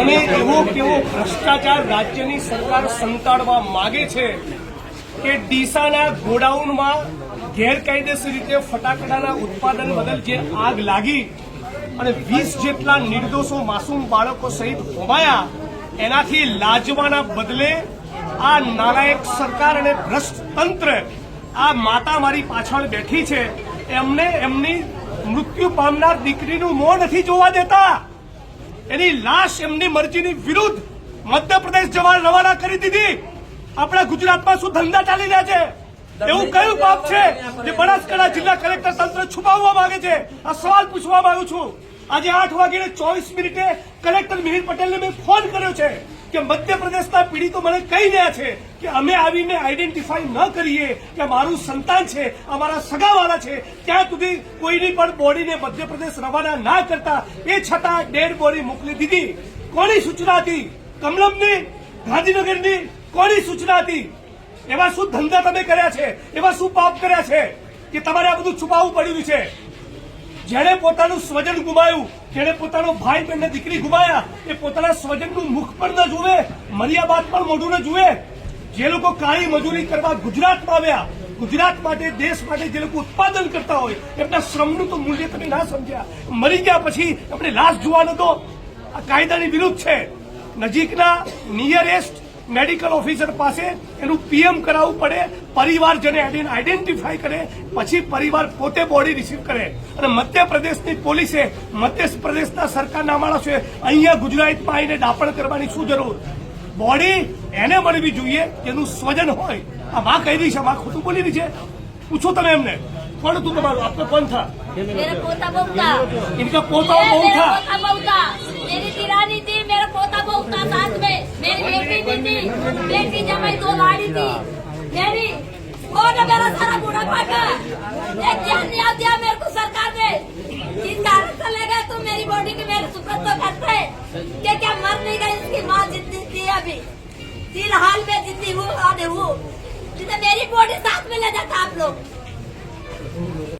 અને એવો કેવો ભ્રષ્ટાચાર રાજ્યની સરકાર સંતાડવા માગે છે કે ડીસાના ગોડાઉનમાં ગેરકાયદેસર રીતે ફટાકડાના ઉત્પાદન બદલ જે આગ લાગી અને વીસ જેટલા નિર્દોષો માસૂમ બાળકો સહિત હોમાયા એનાથી લાજવાના બદલે આ નાલાયક સરકાર અને ભ્રષ્ટ તંત્ર આ માતા મારી પાછળ બેઠી છે. એમને એમની મૃત્યુ પામનાર દીકરીનું મોં નથી જોવા દેતા. એની લાશ એમની મરજીની વિરુદ્ધ મધ્યપ્રદેશ જવા રવાના કરી દીધી. આપણા ગુજરાતમાં શું ધંધા ચાલી રહ્યા છે? એવું કયું પાપ છે. જે બનાસકાંઠા જિલ્લા કલેક્ટર તંત્ર છુપાવવા માંગે છે? આ સવાલ પૂછવા માંગુ છું. આજે આઠ વાગીને ચોવીસ મિનિટે કલેક્ટર મિહિર પટેલને મેં ફોન કર્યો છે. કે મધ્યપ્રદેશના પીડિતો મને કહી રહ્યા છે કે અમે આવીને આઈડેન્ટિફાઈ ન કરીએ કે મારું સંતાન છે, અમારા સગાવાળા છે. ત્યાં સુધી કોઈની પણ બોડીને મધ્યપ્રદેશ રવાના ના કરતા, એ છતાં ડેડ બોડી મોકલી દીધી. કોની સૂચના હતી? કમલમની? ગાંધીનગરની? કોની સૂચના હતી? એવા શું ધંધા તમે કર્યા છે? એવા શું પાપ કર્યા છે? કે તમારે આ બધું છુપાવવું પડ્યું છે? જેણે પોતાનું સ્વજન ગુમાયું જેણે પોતાનો ભાઈ બહેન દીકરી ગુમાયા, એ પોતાના સ્વજનનું મુખ પણ ન જુએ મર્યા પણ મોઢું ન જુએ. જે લોકો કાળી મજૂરી કરવા ગુજરાતમાં આવ્યા, ગુજરાત માટે, દેશ માટે જે લોકો ઉત્પાદન કરતા હોય, એમના શ્રમનું તો મૂલ્ય તમે ના સમજ્યા. મરી ગયા પછી એમને લાશ જોવાનો તો આ કાયદાની વિરુદ્ધ છે. નજીકના નિયરેસ્ટ મેડિકલ ઓફિસર પાસે એનું પીએમ કરાવવું પડે પરિવારજને આઈડેન્ટિફાઈ કરે પછી પરિવાર પોતે બોડી રિસીવ કરે અને મધ્યપ્રદેશની પોલીસે મધ્યપ્રદેશના સરકારના માણસોએ અહીંયા ગુજરાતમાં આવીને દાપણ કરવાની શું જરૂર બોડી એને મળવી જોઈએ જેનું સ્વજન હોય આ માં કહી રહી છે માં ખોટું બોલી રહી છે પૂછો તમે એમને કોણ તું તમારું આપને કોણ થા मेरा पोता बहू था इनका पोता और बहू मेरा था पोता बहू था मेरी तिरानी थी मेरा पोता बहू था साथ में मेरी बेटी भी थी बेटी जमाई दो लाड़ी थी मेरी और मेरा सारा बूढ़ा पाका ये क्या न्याय दिया मेरे को सरकार ने। जिस कारण से ले गए तुम मेरी बॉडी की मेरे सुप्रत तो करते कि क्या मर नहीं गई इसकी माँ जितनी थी अभी। फ़िलहाल में जितनी हूँ और हूँ। मेरी बॉडी साथ में ले जाता आप लोग।